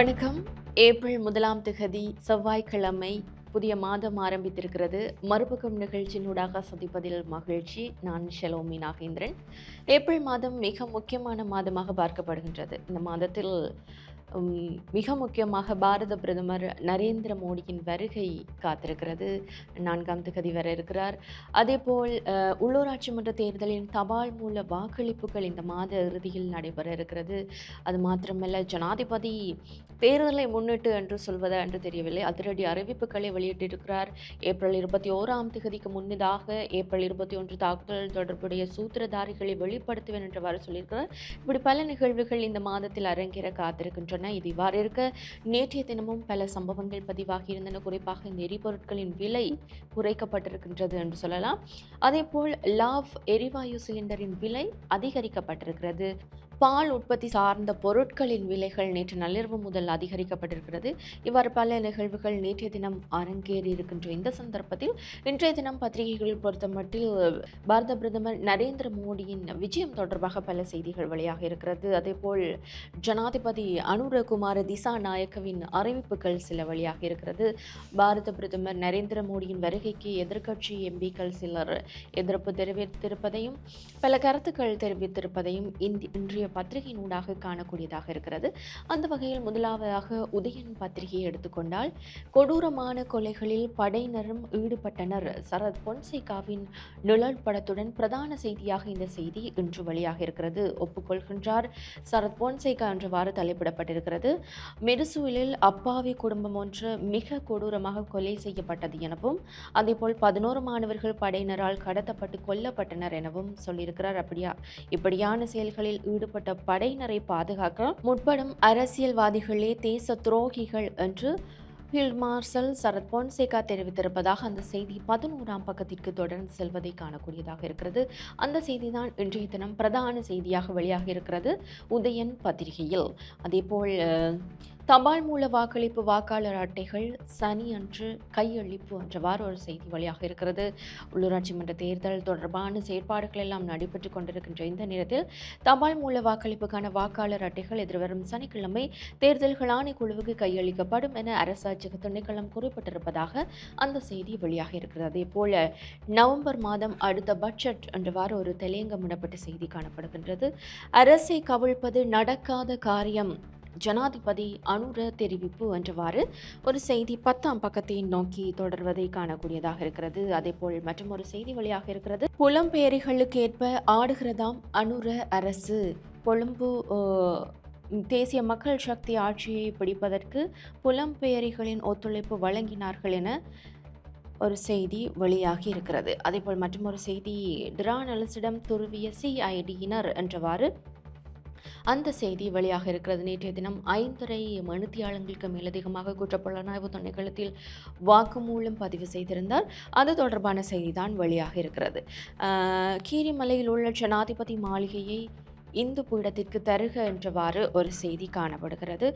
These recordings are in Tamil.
வணக்கம். ஏப்ரல் முதலாம் திகதி செவ்வாய்க்கிழமை புதிய மாதம் ஆரம்பித்திருக்கிறது. மறுபக்கம் நிகழ்ச்சியினூடாக சந்திப்பதில் மகிழ்ச்சி. நான் ஷெலோமி நாகேந்திரன். ஏப்ரல் மாதம் மிக முக்கியமான மாதமாக பார்க்கப்படுகின்றது. இந்த மாதத்தில் மிக முக்கியமாக பாரத பிரதமர் நரேந்திர மோடியின் வருகை காத்திருக்கிறது. நான்காம் திகதி வர இருக்கிறார். அதேபோல் உள்ளூராட்சி மன்ற தேர்தலின் தபால் மூல வாக்களிப்புகள் இந்த மாத இறுதியில் நடைபெற இருக்கிறது. அது மாத்திரமல்ல ஜனாதிபதி தேர்தலை முன்னிட்டு என்று சொல்வது என்று தெரியவில்லை. அதிரடி அறிவிப்புகளை வெளியிட்டிருக்கிறார். ஏப்ரல் இருபத்தி ஓராம் திகதிக்கு முன்னதாக ஏப்ரல் இருபத்தி ஒன்று தாக்குதல் தொடர்புடைய சூத்திரதாரிகளை வெளிப்படுத்துவேன் என்றவாறு சொல்லியிருக்கிறார். இப்படி பல நிகழ்வுகள் இந்த மாதத்தில் அரங்கேற காத்திருக்கின்றன. இது இவ்வாறு இருக்க நேற்றைய தினமும் பல சம்பவங்கள் பதிவாகி இருந்தன. குறிப்பாக இந்த எரிபொருட்களின் விலை குறைக்கப்பட்டிருக்கின்றது என்று சொல்லலாம். அதேபோல் லாவ் எரிவாயு சிலிண்டரின் விலை அதிகரிக்கப்பட்டிருக்கிறது. பால் உற்பத்தி சார்ந்த பொருட்களின் விலைகள் நேற்று நள்ளிரவு முதல் அதிகரிக்கப்பட்டிருக்கிறது. இவ்வாறு பல நிகழ்வுகள் நேற்றைய தினம் அரங்கேறி இருக்கின்ற இந்த சந்தர்ப்பத்தில் இன்றைய தினம் பத்திரிகைகள் பொறுத்தமட்டில் பாரத பிரதமர் நரேந்திர மோடியின் விஜயம் தொடர்பாக பல செய்திகள் வெளியாக இருக்கிறது. அதேபோல் ஜனாதிபதி அனுரகுமார திசா நாயக்கவின் அறிவிப்புகள் சில வெளியாக இருக்கிறது. பாரத பிரதமர் நரேந்திர மோடியின் வருகைக்கு எதிர்க்கட்சி எம்பிக்கள் சிலர் எதிர்ப்பு தெரிவித்திருப்பதையும் பல கருத்துக்கள் தெரிவித்திருப்பதையும் இந்திய இன்றைய பத்திரிகையின் ஊடாக காணக்கூடியதாக இருக்கிறது. அந்த வகையில் முதலாவதாக உதயன் பத்திரிகையை எடுத்துக்கொண்டால் கொடூரமான கொலைகளில் படையினரும் ஈடுபட்டனர். சரத் பொன்சேகாவின் நிழல் படத்துடன் பிரதான செய்தியாக இந்த செய்தி இன்று வெளியாக இருக்கிறது. ஒப்புக்கொள்கின்றார் சரத் பொன்சேகா என்றவாறு தலைப்பிடப்பட்டிருக்கிறது. மெருசூலில் அப்பாவி குடும்பம் ஒன்று மிக கொடூரமாக கொலை செய்யப்பட்டது எனவும் அதேபோல் பதினோரு மாணவர்கள் படையினரால் கடத்தப்பட்டு கொல்லப்பட்டனர் எனவும் சொல்லியிருக்கிறார். அப்படியா இப்படியான செயல்களில் ஈடுபட்ட படையினரை பாதுகாக்க முற்படும் அரசியல்வாதிகளே தேச துரோகிகள் என்று ஃபீல்ட் மார்ஷல் சரத் பொன்சேகா தெரிவித்திருப்பதாக அந்த செய்தி பதினோராம் பக்கத்திற்கு தொடர்ந்து செல்வதை காணக்கூடியதாக இருக்கிறது. அந்த செய்தி தான் இன்றைய தினம் பிரதான செய்தியாக வெளியாக இருக்கிறது. உதயன் பத்திரிகையில். அதேபோல் தபால் மூல வாக்களிப்பு வாக்காளர் அட்டைகள் சனி அன்று கையளிப்பு என்றவாறு ஒரு செய்தி வழியாக இருக்கிறது. உள்ளூராட்சி மன்ற தேர்தல் தொடர்பான செயற்பாடுகள் எல்லாம் நடைபெற்று கொண்டிருக்கின்ற இந்த நேரத்தில் தபால் மூல வாக்களிப்புக்கான வாக்காளர் அட்டைகள் எதிர்வரும் சனிக்கிழமை தேர்தல்கள் ஆணைக்குழுவுக்கு கையளிக்கப்படும் என அரசாட்சியக திணைக்களம் குறிப்பிட்டிருப்பதாக அந்த செய்தி வெளியாக இருக்கிறது. அதே போல நவம்பர் மாதம் அடுத்த பட்ஜெட் என்றவாறு ஒரு தெலேங்கமிடப்பட்ட செய்தி காணப்படுகின்றது. அரசை கவிழ்ப்பது நடக்காத காரியம். ஜனாதிபதி அனுர தெரிவிப்பு என்றவாறு ஒரு செய்தி பத்தாம் பக்கத்தை நோக்கி தொடர்வதை காணக்கூடியதாக இருக்கிறது. அதேபோல் மற்றும் ஒரு செய்தி வழியாக இருக்கிறது. புலம்பெயரிகளுக்கு ஏற்ப ஆடுகிறதாம் அனுர அரசு. கொழும்பு தேசிய மக்கள் சக்தி ஆட்சியை பிடிப்பதற்கு புலம்பெயரிகளின் ஒத்துழைப்பு வழங்கினார்கள் என ஒரு செய்தி வெளியாகி இருக்கிறது. அதேபோல் மற்றும் ஒரு செய்தி டிரானலிசிடம் துருவிய சிஐடியினர் என்றவாறு அந்த செய்தி வெளியாக இருக்கிறது. நேற்றைய தினம் ஐந்தரை மணித்தியாளங்களுக்கு மேலதிகமாக குற்றப்புலனாய்வு திணைக்களத்தில் வாக்குமூலம் பதிவு செய்திருந்தார். அது தொடர்பான செய்தி தான் வெளியாக இருக்கிறது. கீரிமலையில் உள்ள ஜனாதிபதி மாளிகையை இந்து பீடத்திற்கு தருக என்றவாறு ஒரு செய்தி காணப்படுகிறது.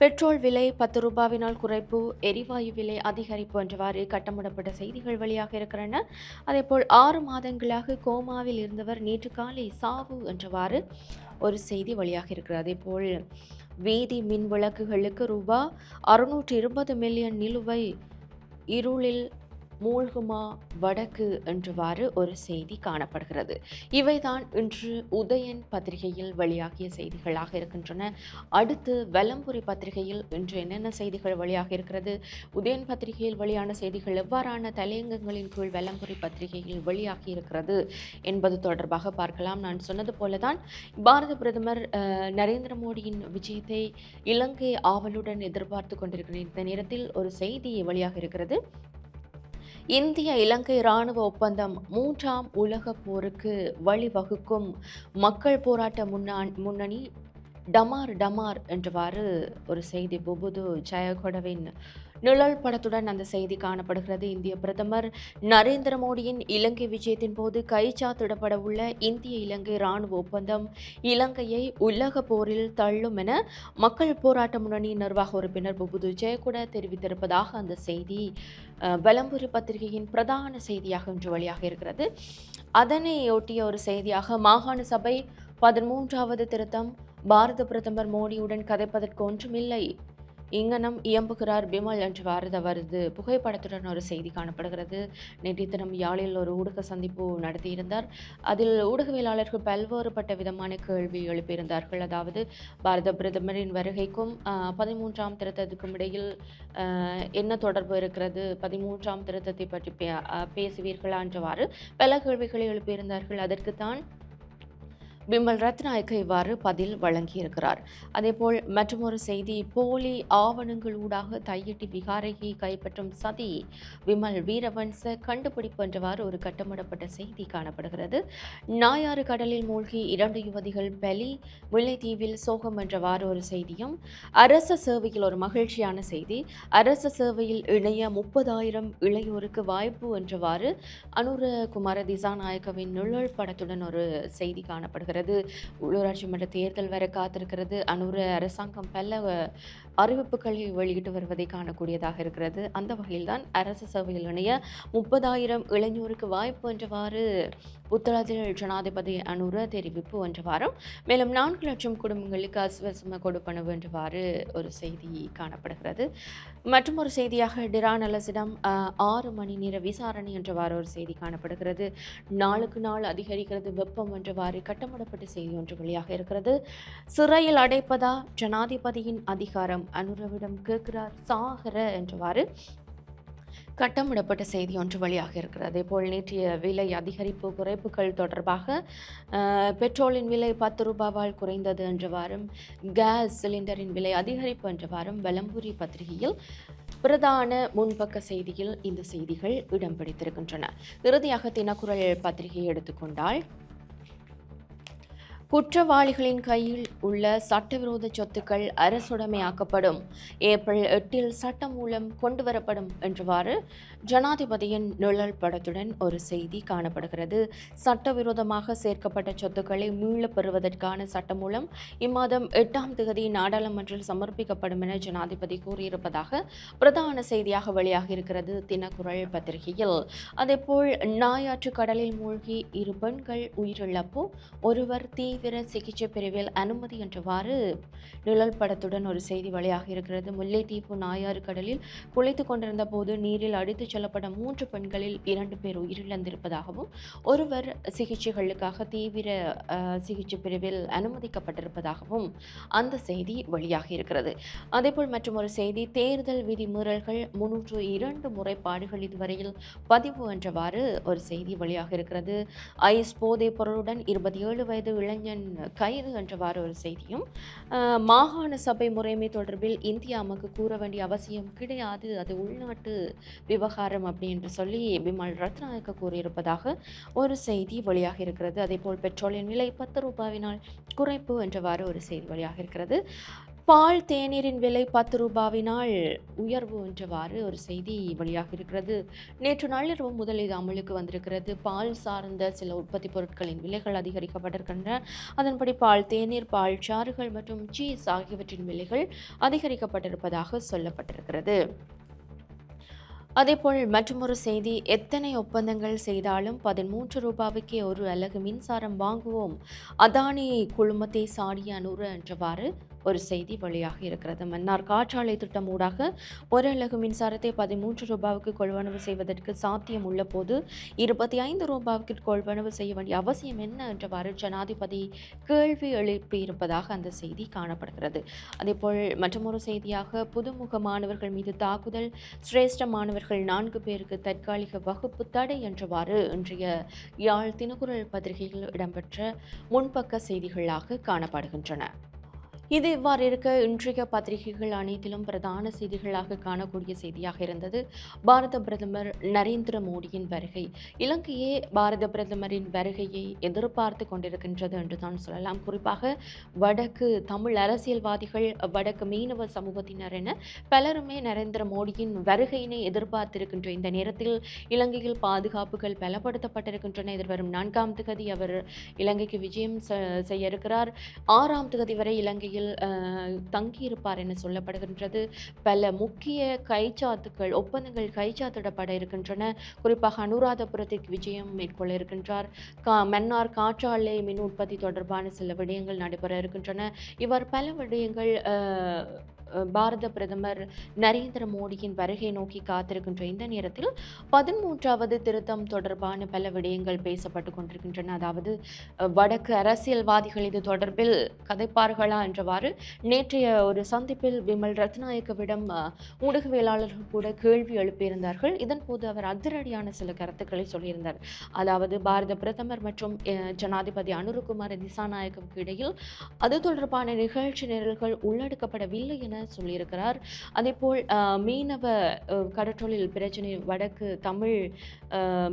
பெட்ரோல் விலை பத்து ரூபாவினால் குறைப்பு எரிவாயு விலை அதிகரிப்பு என்றவாறு கட்டமிடப்பட்ட செய்திகள் வெளியாக இருக்கின்றன அதேபோல் ஆறு மாதங்களாக கோமாவில் இருந்தவர் நேற்று காலை சாவு என்றவாறு ஒரு செய்தி வழியாக இருக்கிறது. அதேபோல் வீதி மின் விளக்குகளுக்கு ரூபா அறுநூற்றி இருபது மில்லியன் நிலுவை இருளில் மூழ்குமா வடக்கு என்றவாறு ஒரு செய்தி காணப்படுகிறது. இவைதான் இன்று உதயன் பத்திரிகையில் வெளியாகிய செய்திகளாக இருக்கின்றன. அடுத்து வலம்புரி பத்திரிகையில் இன்று என்னென்ன செய்திகள் வெளியாக இருக்கிறது உதயன் பத்திரிகையில் வெளியான செய்திகள் எவ்வாறான தலையங்கங்களின் கீழ் வலம்புரி பத்திரிகையில் வெளியாகி இருக்கிறது என்பது தொடர்பாக பார்க்கலாம். நான் சொன்னது போலதான் பாரத பிரதமர் நரேந்திர மோடியின் விஜயத்தை இலங்கை ஆவலுடன் எதிர்பார்த்து கொண்டிருக்கிற இந்த நேரத்தில் ஒரு செய்தி வெளியாக இருக்கிறது இந்திய இலங்கை இராணுவ ஒப்பந்தம் மூன்றாம் உலக போருக்கு வழிவகுக்கும். மக்கள் போராட்ட முன்னா முன்னணி டமார் டமார் என்றவாறு ஒரு செய்தி புபுது ஜெயகொடவின் நிழல் படத்துடன் அந்த செய்தி காணப்படுகிறது. இந்திய பிரதமர் நரேந்திர மோடியின் இலங்கை விஜயத்தின் போது கைச்சாத்திடப்பட உள்ள இந்திய இலங்கை இராணுவ ஒப்பந்தம் இலங்கையை உலக போரில் தள்ளும் என மக்கள் போராட்ட முன்னணி நிர்வாக உறுப்பினர் புபுது ஜெயகுட தெரிவித்திருப்பதாக அந்த செய்தி பலம்புரி வலம்புரி பத்திரிகையின் பிரதான செய்தியாக இன்று வெளியாக இருக்கிறது. அதனையொட்டிய ஒரு செய்தியாக மாகாண சபை பதிமூன்றாவது திருத்தம் பாரத பிரதமர் மோடியுடன் கதைப்பதற்கு ஒன்றுமில்லை. இங்கனம் இயம்புகிறார் பிமல் என்று வாரது வருது. புகைப்படத்துடன் ஒரு செய்தி காணப்படுகிறது. நேற்றைய தினம் யாழில் ஒரு ஊடக சந்திப்பு நடத்தியிருந்தார். அதில் ஊடகவியலாளர்கள் பல்வேறுபட்ட விதமான கேள்வி எழுப்பியிருந்தார்கள். அதாவது பாரத பிரதமரின் வருகைக்கும் பதிமூன்றாம் திருத்தத்துக்கும் இடையில் என்ன தொடர்பு இருக்கிறது? பதிமூன்றாம் திருத்தத்தை பற்றி பே பேசுவீர்களா? என்றவாறு பல கேள்விகளை எழுப்பியிருந்தார்கள். அதற்கு தான் பிமல் ரத்நாயக்க இவ்வாறு பதில் வழங்கியிருக்கிறார். அதேபோல் மற்றொரு செய்தி போலி ஆவணங்களூடாக தையிட்டி விகாரையை கைப்பற்றும் சதி விமல் வீரவன்ச கண்டுபிடிப்பு என்றவாறு ஒரு கட்டமிடப்பட்ட செய்தி காணப்படுகிறது. நாயாறு கடலில் மூழ்கி இரண்டு யுவதிகள் பலி முல்லைத்தீவில் சோகம் என்றவாறு ஒரு செய்தியும் அரச சேவையில் ஒரு மகிழ்ச்சியான செய்தி அரச சேவையில் இணைய முப்பதாயிரம் இளையோருக்கு வாய்ப்பு என்றவாறு அனுர குமார திசாநாயக்கவின் நிழல் படத்துடன் ஒரு செய்தி காணப்படுகிறது. உள்ளூராட்சி மன்ற தேர்தல் வர காத்திருக்கிறது. அனுர அரசாங்கம் பல அறிவிப்புகளை வெளியிட்டு வருவதை காணக்கூடியதாக இருக்கிறது. அந்த வகையில்தான் அரசு சேவையில் இணைய முப்பதாயிரம் இளைஞருக்கு வாய்ப்பு என்றவாறு புத்தளத்தில் ஜனாதிபதி அனுர தெரிவிப்பு என்றவாறும் மேலும் நான்கு லட்சம் குடும்பங்களுக்கு அசுவசம கொடுப்பனவு என்றவாறு ஒரு செய்தி காணப்படுகிறது. மற்றும் ஒரு செய்தியாக டிரான் அலசிடம் ஆறு மணி நேர விசாரணை என்றவாறு ஒரு செய்தி காணப்படுகிறது. நாளுக்கு நாள் அதிகரிக்கிறது வெப்பம் என்றவாறு கட்டமிடப்பட்ட செய்தி ஒன்று வெளியாக இருக்கிறது. சிறையில் அடைப்பதா ஜனாதிபதியின் அதிகாரம்? அனுரவிடம் கேட்கிறார் சாகர என்றவாறு கட்டமிடப்பட்ட செய்தி ஒன்று வழியாக இருக்கிறது. அதேபோல் நேற்றைய விலை அதிகரிப்பு குறைப்புகள் தொடர்பாக பெட்ரோலின் விலை பத்து ரூபாவால் குறைந்தது என்றவாறும் கேஸ் சிலிண்டரின் விலை அதிகரிப்பு என்றவாறும் வலம்புரி பத்திரிகையில் பிரதான முன்பக்க செய்தியில் இந்த செய்திகள் இடம் பிடித்திருக்கின்றன. இறுதியாக தினக்குரல் பத்திரிகையை எடுத்துக்கொண்டால் குற்றவாளிகளின் கையில் உள்ள சட்டவிரோத சொத்துக்கள் அரசுடைமையாக்கப்படும். ஏப்ரல் எட்டில் சட்டம் மூலம் கொண்டு வரப்படும் என்றவாறு ஜனாதிபதியின் நிழல் படத்துடன் ஒரு செய்தி காணப்படுகிறது. சட்டவிரோதமாக சேர்க்கப்பட்ட சொத்துக்களை மீளப் பெறுவதற்கான சட்டம் மூலம் இம்மாதம் எட்டாம் தேதி நாடாளுமன்றில் சமர்ப்பிக்கப்படும் என ஜனாதிபதி கூறியிருப்பதாக பிரதான செய்தியாக வெளியாகியிருக்கிறது தினக்குரல் பத்திரிகையில். அதேபோல் நாயாற்று கடலில் மூழ்கி இரு பெண்கள் உயிரிழப்பு ஒருவர் தீவிர சிகிச்சை பிரிவில் அனுமதி என்றவாறு நிழல் படத்துடன் ஒரு செய்தி வழியாக இருக்கிறது. முல்லைத்தீவு நாயாறு கடலில் குளித்துக் கொண்டிருந்த போது நீரில் அடித்துச் செல்லப்பட்ட மூன்று பெண்களில் இரண்டு பேர் உயிரிழந்திருப்பதாகவும் ஒருவர் சிகிச்சைகளுக்காக தீவிர சிகிச்சை பிரிவில் அனுமதிக்கப்பட்டிருப்பதாகவும் அந்த செய்தி வழியாக இருக்கிறது. அதேபோல் மற்றும் ஒரு செய்தி தேர்தல் விதிமீறல்கள் முன்னூற்று இரண்டு முறைப்பாடுகள் இதுவரையில் பதிவு என்றவாறு ஒரு செய்தி வெளியாக இருக்கிறது. ஐஸ் போதைப் பொருளுடன் இருபத்தி ஏழு வயது கலைஞன் கைது என்றவாறு ஒரு செய்தியும் மாகாண சபை முறைமை தொடர்பில் இந்தியா நமக்கு கூற வேண்டிய அவசியம் கிடையாது. அது உள்நாட்டு விவகாரம் அப்படி என்று சொல்லி பிமல் ரத்நாயக்க கூறியிருப்பதாக ஒரு செய்தி வெளியாக இருக்கிறது. அதேபோல் பெட்ரோலின் விலை பத்து ரூபாவினால் குறைப்பு என்றவாறு ஒரு செய்தி வெளியாக இருக்கிறது. பால் தேநீரின் விலை பத்து ரூபாவினால் உயர்வு என்றவாறு ஒரு செய்தி வெளியாக இருக்கிறது. நேற்று நள்ளிரவு முதல் இது அமலுக்கு வந்திருக்கிறது. பால் சார்ந்த சில உற்பத்தி பொருட்களின் விலைகள் அதிகரிக்கப்பட்டிருக்கின்றன. அதன்படி பால் தேநீர் பால் சாறுகள் மற்றும் சீஸ் ஆகியவற்றின் விலைகள் அதிகரிக்கப்பட்டிருப்பதாக சொல்லப்பட்டிருக்கிறது. அதேபோல் மற்றொரு செய்தி எத்தனை ஒப்பந்தங்கள் செய்தாலும் பதிமூன்று ரூபாவுக்கே ஒரு அலகு மின்சாரம் வாங்குவோம். அதானி குழுமத்தை சாடிய நூறு என்றவாறு ஒரு செய்தி வெளியாக இருக்கிறது. மன்னார் காற்றாலை திட்டம் ஊடாக ஒரு அலகு மின்சாரத்தை பதிமூன்று ரூபாவுக்கு கொள்வனவு செய்வதற்கு சாத்தியம் உள்ள போது இருபத்தி ஐந்து ரூபாவுக்கு கொள்வனவு செய்ய வேண்டிய அவசியம் என்ன என்றவாறு ஜனாதிபதி கேள்வி எழுப்பியிருப்பதாக அந்த செய்தி காணப்படுகிறது. அதேபோல் மற்றொரு செய்தியாக புதுமுக மாணவர்கள் மீது தாக்குதல் சிரேஷ்ட மாணவர்கள் நான்கு பேருக்கு தற்காலிக வகுப்பு தடை என்றவாறு இன்றைய யாழ் தினக்குரல் பத்திரிகையில் இடம்பெற்ற முன்பக்க செய்திகளாக காணப்படுகின்றன. இது இவ்வாறு இருக்க இன்றைய பத்திரிகைகள் அனைத்திலும் பிரதான செய்திகளாக காணக்கூடிய செய்தியாக இருந்தது. பாரத பிரதமர் நரேந்திர மோடியின் வருகை. இலங்கையே பாரத பிரதமரின் வருகையை எதிர்பார்த்து கொண்டிருக்கின்றது என்று தான் சொல்லலாம். குறிப்பாக வடக்கு தமிழ் அரசியல்வாதிகள் வடக்கு மீனவ சமூகத்தினர் என பலருமே நரேந்திர மோடியின் வருகையினை எதிர்பார்த்திருக்கின்ற இந்த நேரத்தில் இலங்கையில் பாதுகாப்புகள் பலப்படுத்தப்பட்டிருக்கின்றன. எதிர்வரும் நான்காம் திகதி அவர் இலங்கைக்கு விஜயம் செ- செய்ய இருக்கிறார். ஆறாம் திகதி வரை இலங்கையில் அஹ், தங்கியிருப்பார் என சொல்லப்படுகின்றது. பல முக்கிய கைச்சாத்துக்கள் ஒப்பந்தங்கள் கைச்சாத்திடப்பட இருக்கின்றன. குறிப்பாக அனுராதபுரத்திற்கு விஜயம் மேற்கொள்ள இருக்கின்றார். கா மன்னார் காற்றாலை மின் உற்பத்தி தொடர்பான சில விடயங்கள் நடைபெற இருக்கின்றன. இவர் பல விடயங்கள் பாரத பிரதமர் நரேந்திர மோடியின் வருகை நோக்கி காத்திருக்கின்ற இந்த நேரத்தில் பதிமூன்றாவது திருத்தம் தொடர்பான பல விடயங்கள் பேசப்பட்டு கொண்டிருக்கின்றன. அதாவது வடக்கு அரசியல்வாதிகள் இது தொடர்பில் கதைப்பார்களா என்றவாறு நேற்றைய ஒரு சந்திப்பில் விமல் ரத்நாயக்கவிடம் ஊடகவியலாளர்கள் கூட கேள்வி எழுப்பியிருந்தார்கள். இதன் போது அவர் அதிரடியான சில கருத்துக்களை சொல்லியிருந்தார். அதாவது பாரத பிரதமர் மற்றும் ஜனாதிபதி அனுருகுமார் திசாநாயக்கவுக்கு இடையில் அது தொடர்பான நிகழ்ச்சி நிரல்கள் உள்ளடக்கப்படவில்லை என சொல்லியிருக்கிறார். அதேபோல் போல் மீனவ கடற்றொழில் பிரச்சனை வடக்கு தமிழ்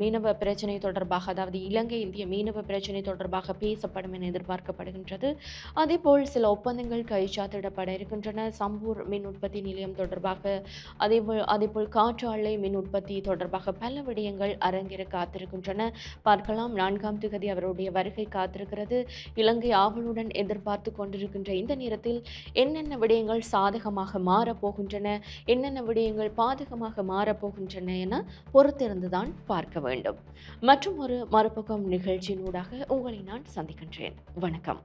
மீனவ பிரச்சனை தொடர்பாக அதாவது இலங்கை இந்திய மீனவ பிரச்சனை தொடர்பாக பேசப்படும் என எதிர்பார்க்கப்படுகின்றது. அதேபோல் சில ஒப்பந்தங்கள் கைச்சாத்திடப்பட இருக்கின்றன. சம்பூர் மின் உற்பத்தி நிலையம் தொடர்பாக அதேபோல் அதேபோல் போல் காற்றாலை மின் உற்பத்தி தொடர்பாக பல விடயங்கள் அரங்கேற காத்திருக்கின்றன. பார்க்கலாம் நான்காம் திகதி அவருடைய வருகை காத்திருக்கிறது. இலங்கை ஆவலுடன் எதிர்பார்த்து கொண்டிருக்கின்ற இந்த நேரத்தில் என்னென்ன விடயங்கள் சாதகமாக மாறப்போகின்றன. என்னென்ன விடயங்கள் பாதகமாக மாறப்போகின்றன என பொறுத்திருந்துதான் பார்க்க வேண்டும். மற்றும் ஒரு மறுபக்கம் நிகழ்ச்சியினூடாக உங்களை நான் சந்திக்கின்றேன். வணக்கம்.